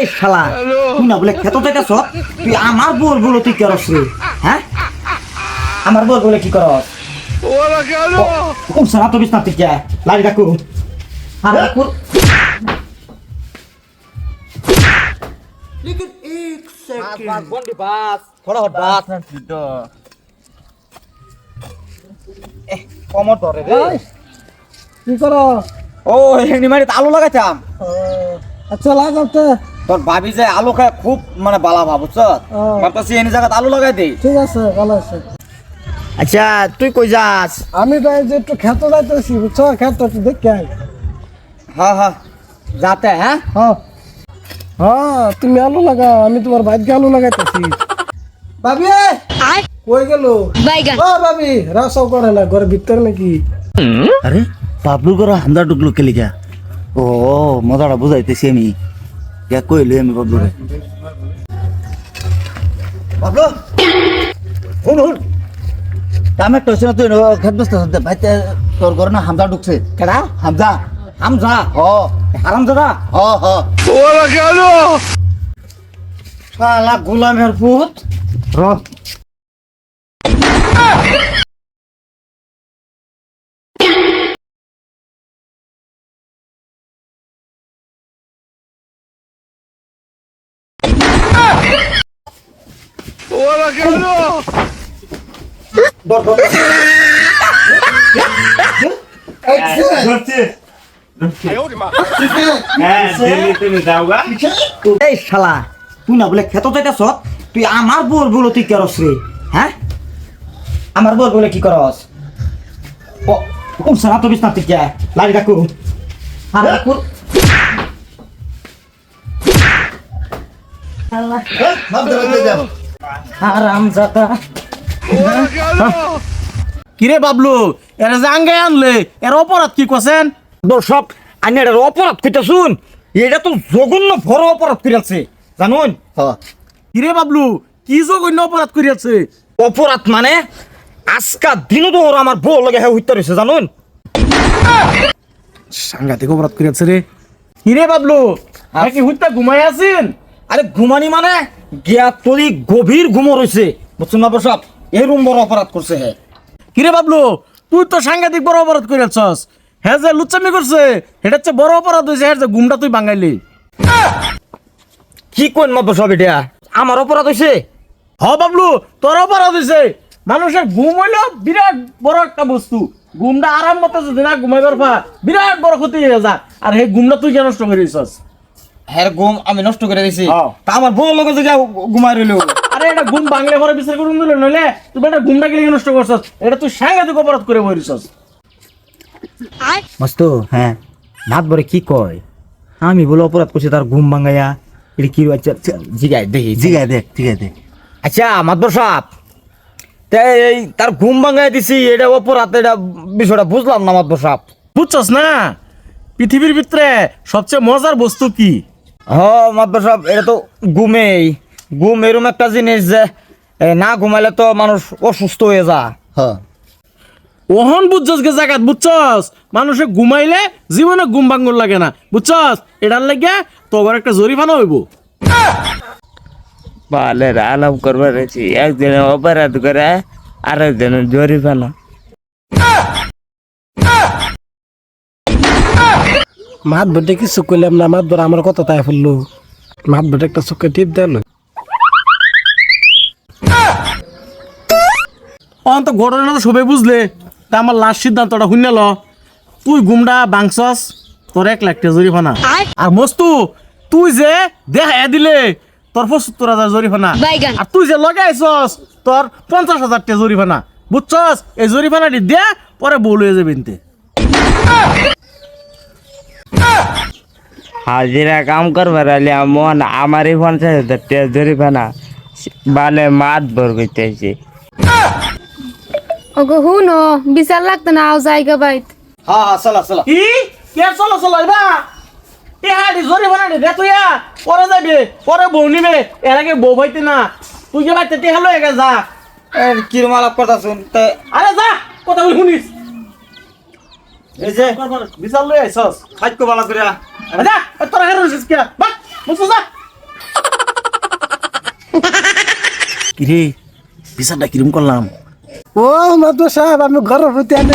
এই শালা তুই না বলে খেতে যাইতেছ তুই আমার বল বলো তুই করস রে হ্যাঁ? আমার বল বলে কি করস? কোন? সারা তো বিছনা লাড়ি রাখু আর হট বাস। কমর ধরে রে। কি করো ও এমনি মানে আলু লাগাইতাম। আচ্ছা লাগাতে তোর ভাবি যে আলু খায় খুব মানে বালা ভাব বুঝছ। ভাবতেছি এনে জায়গাতে আলু লাগাই দে ঠিক আছে ভালো আছে। আচ্ছা তুই কই যাস? আমি তো এই যে একটু খেতে যাইতেছি বুঝছ? খেতে একটু দেখে আই হ্যাঁ হ্যাঁ যাতে হ্যাঁ? হ্যাঁ হ্যাঁ তুমি আলু লাগাও আমি তোমার বাইকে আলু লাগাইতেছি। ভাবি! কই গেল? বাইগান ও ভাবি রাসাও করে না ঘরের ভিতরে নাকি? আরে বাবলুর করে হামদা ঢুকলো কে লিখা ও মজাটা বুঝাইতেছি আমি। ইয়া কইলি আমি বাবলুরে বাবলু হুন হুন কামে টসে না তুই খেত বসতে ভাইতে তোর ঘরে না হামদা ঢুকছে কেডা হামদা হামজা হ হারাম দাদা হ হ ওরা কেন শালা গোলামের পুত র এই শালা তুই না বলে খেতে যাইতেছ? তুই আমার বল বলো তুই করস রে হ্যাঁ? আমার বল বলে কি করস? ও কোন সারা তো বিছনা তুই কে লাড়ি রাখু আর রাখু আরাম জাতা কিরে বাবলু এরা যে আঙ্গে আনলে এর অপরাধ কি করছেন দর্শক আনি এটা অপরাধ কইতে শুন এটা তো জঘন্য বড় অপরাধ করেছে জানুন? কিরে বাবলু কি জঘন্য অপরাধ করিয়াছে অপরাধ মানে আজকা দিনও তো আমার বউ লাগে হ্যাঁ হইতে রয়েছে জানুন? সাংঘাতিক অপরাধ করিয়াছে রে। কিরে বাবলু আপনি কি হুইতা ঘুমাই আছেন? আরে ঘুমানি মানে গিয়া তলি গভীর ঘুমো রয়েছে বুঝছেন না বসব এরম বড় অপরাধ করছে হ্যাঁ কিরে বাবলু তুই তো সাংঘাতিক বড় অপরাধ করিয়াছস হ্যাঁ যে লুচ্চামি করছে এটা হচ্ছে বড় অপরাধ হয়েছে হ্যাঁ যে ঘুমটা তুই বাঙাইলি কি কোন মা বসব এটা আমার অপরাধ হয়েছে হ বাবলু তোর অপরাধ হয়েছে মানুষের ঘুম হইল বিরাট বড় একটা বস্তু। ঘুমটা আরাম মতো যদি না ঘুমাইবার পা বিরাট বড় ক্ষতি হয়ে যা আর সেই ঘুমটা তুই কেন নষ্ট করিস হ্যাঁ ঘুম আমি নষ্ট করে দিছি। হ্যাঁ। তা আমার বউ লোক যে ঘুমাই রইল। আরে এটা ঘুম বাংলা ঘরে বিচার করুন দিলে নইলে। তুই এটা ঘুমটা গেলে নষ্ট করছস? এটা তুই সাংঘাতিক অপরাধ করে বলিছস মস্ত হ্যাঁ। নাথ বরে কি কয়? আমি বলে অপরাধ করছি তার ঘুম ভাঙাইয়া। এটা কি আচ্ছা আচ্ছা, জিগাই দেখি জিগাই দেখ জিগাই দেখ আচ্ছা মাতবর সাপ এই তার ঘুম ভাঙাই দিছি এটা অপরাধ এটা বিষয়টা বুঝলাম না মাতবর সাপ বুঝছস না? পৃথিবীর ভিতরে সবচেয়ে মজার বস্তু কি? হ মাতবর সাপ এটা তো ঘুমেই। ঘুম এরম একটা জিনিস যে না ঘুমাইলে তো মানুষ অসুস্থ হয়ে যা হ্যাঁ ওহন বুঝছস গে জাগাত বুঝছস? মানুষে ঘুমাইলে জীবনে ঘুম ভাঙ্গুর লাগে না। বুঝছস? এটার লাগে তোর একটা জরিমানা হইব। বালের আলাপ করবার আছে একদিন অপরাধ করে আরেকদিন জরিমানা। মাত বটে কিছু করলাম না মাত ধর আমার কথা তাই ফুললো। মাত বটে একটা চোখে টিপ দেন অন্ত ঘটনা তো সবাই বুঝলে তা আমার লাস্ট সিদ্ধান্তটা শুনে ল। তুই গুমডা বাংসস তোর এক লাখ টাকা জরিমানা। আর মস্তু তুই যে দেখা দিলে তোর পঁচাত্তর হাজার বাইগান। আর তুই যে লগাইছস তোর পঞ্চাশ হাজার টাকা জরিমানা। বুঝছস? এই জরিমানাটি দে পরে বউ লয়ে যাবি নিতে হাজিরা কাম করবার আলে মন আমারই পঞ্চাশ হাজার টাকা জরিমানা বালে মাত ভর করতেছে ওগো হুনো বিচার লাগতো না আও জায়গা বাইত। হ্যাঁ হ্যাঁ চলা চলা। কি কে চলো চলো এবা এ হাড়ি জোরে বানানি দে তুই আ, পরে যাবে পরে বউ নিবে এর আগে বউ ভাইতে না। তুই যে বাইতে টেহা লয়ে গে যা। কিরম আলাপ কথা শুন তে আরে যা কথা শুনিস। এই যে বিশাল লই আইছস ফাইট কো বালা করিয়া। আরে যা তোরা হেরো শেষ কিয়া? বাক মুসু যা। কিরে বিশালটা কিরম করলাম? ও মাদু সাহেব আমি ঘরের প্রতি আমি